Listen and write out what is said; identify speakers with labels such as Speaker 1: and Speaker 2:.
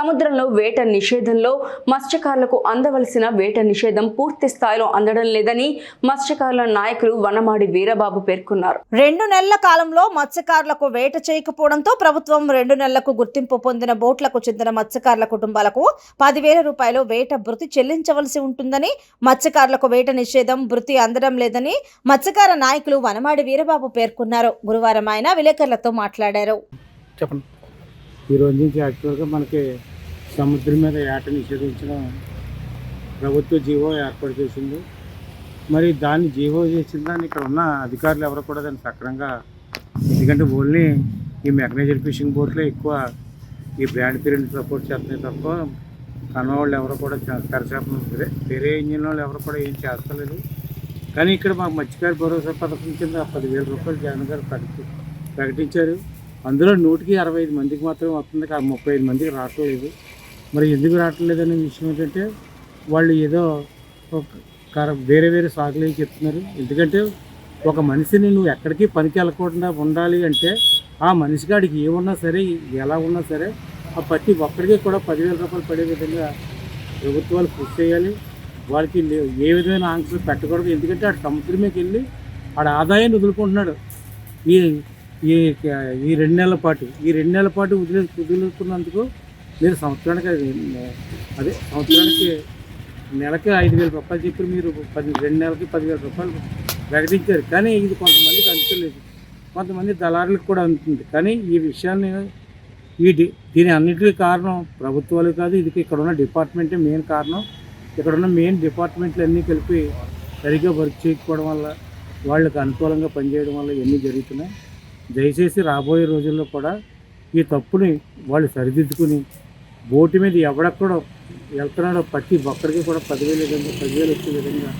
Speaker 1: సముద్రంలో వేట నిషేధంలో మత్స్యకారులకు అందవలసిన వేట నిషేధం పూర్తి స్థాయిలో అందడం లేదని మత్స్యకారుల నాయకులు వనమాడి వీరబాబు పేర్కొన్నారు.
Speaker 2: రెండు నెలల కాలంలో మత్స్యకారులకు వేట చేయకపోవడంతో ప్రభుత్వం రెండు నెలలకు గుర్తింపు పొందిన బోట్లకు చెందిన మత్స్యకారుల కుటుంబాలకు పదివేల రూపాయలు వేట భృతి చెల్లించవలసి ఉంటుందని మత్స్యకారులకు వేట నిషేధం భృతి అందడం లేదని మత్స్యకార నాయకులు వనమాడి వీరబాబు పేర్కొన్నారు. గురువారం ఆయన విలేకరులతో మాట్లాడారు.
Speaker 3: చెప్పండి. ఈ రోజు నుంచి యాక్చువల్గా మనకి సముద్రం మీద ఏట నిషేధించడం ప్రభుత్వ జీవో ఏర్పాటు చేసింది. మరి దాన్ని జీవో చేసిన దాన్ని ఇక్కడ ఉన్న అధికారులు ఎవరు కూడా దాన్ని సక్రంగా ఎందుకంటే ఓన్లీ ఈ మెకనైజర్ ఫిషింగ్ బోట్లే ఎక్కువ ఈ బ్రాండ్ పీరియడ్ సపోర్ట్ చేస్తున్నాయి తప్ప కన్నవాళ్ళు ఎవరు కూడా తెరచేపలు వేరే వేరే ఇంజిన్ వాళ్ళు ఎవరు కూడా ఏం చేస్తలేదు. కానీ ఇక్కడ మాకు మత్స్యకార భరోసా పథకం కింద పదివేల రూపాయలు జగన్ గారు ప్రకటి ప్రకటించారు. అందులో నూటికి అరవై ఐదు మందికి మాత్రమే వస్తుంది. కా- ముప్పై ఐదు మందికి రావట్లేదు. మరి ఎందుకు రావట్లేదు అనే విషయం ఏంటంటే వాళ్ళు ఏదో ఒక కర- వేరే వేరే సాగులు ఏం చెప్తున్నారు. ఎందుకంటే ఒక మనిషిని నువ్వు ఎక్కడికి పనికి వెళ్ళకుండా ఉండాలి అంటే ఆ మనిషి కాడికి ఏమున్నా సరే ఎలా ఉన్నా సరే ఆ ప్రతి ఒక్కడికి కూడా పదివేల రూపాయలు పడే విధంగా ప్రభుత్వాలు కృషి చేయాలి. వాళ్ళకి ఏ విధమైన ఆంక్షలు పెట్టకూడదు. ఎందుకంటే ఆడు సముద్రమేకి వెళ్ళి ఆడ ఆదాయాన్ని వదులుకుంటున్నాడు. ఈ ఈ ఈ రెండు నెలల పాటు ఈ రెండు నెలల పాటు వదిలే వదులుకున్నందుకు మీరు సంవత్సరానికి అది, అదే సంవత్సరానికి నెలకి ఐదు వేల రూపాయలు చెప్పి మీరు పది రెండు నెలలకి పదివేల రూపాయలు ప్రకటించారు. కానీ ఇది కొంతమందికి అందుతలేదు కొంతమంది దళారులకు కూడా అందుతుంది కానీ ఈ విషయాన్ని ఈ దీని అన్నిటికీ కారణం ప్రభుత్వాలు కాదు ఇది ఇక్కడ ఉన్న డిపార్ట్మెంటే మెయిన్ కారణం. ఇక్కడ ఉన్న మెయిన్ డిపార్ట్మెంట్లు అన్నీ కలిపి సరిగ్గా వర్క్ చేయకపోవడం వల్ల వాళ్ళకి అనుకూలంగా పనిచేయడం వల్ల ఇవన్నీ జరుగుతున్నాయి. దయచేసి రాబోయే రోజుల్లో కూడా ఈ తప్పుని వాళ్ళు సరిదిద్దుకుని బోటు మీద ఎవడక్కడో వెళ్తున్నాడో ప్రతి ఒక్కరికి కూడా పదివేలు విధంగా పదివేలు వచ్చే విధంగా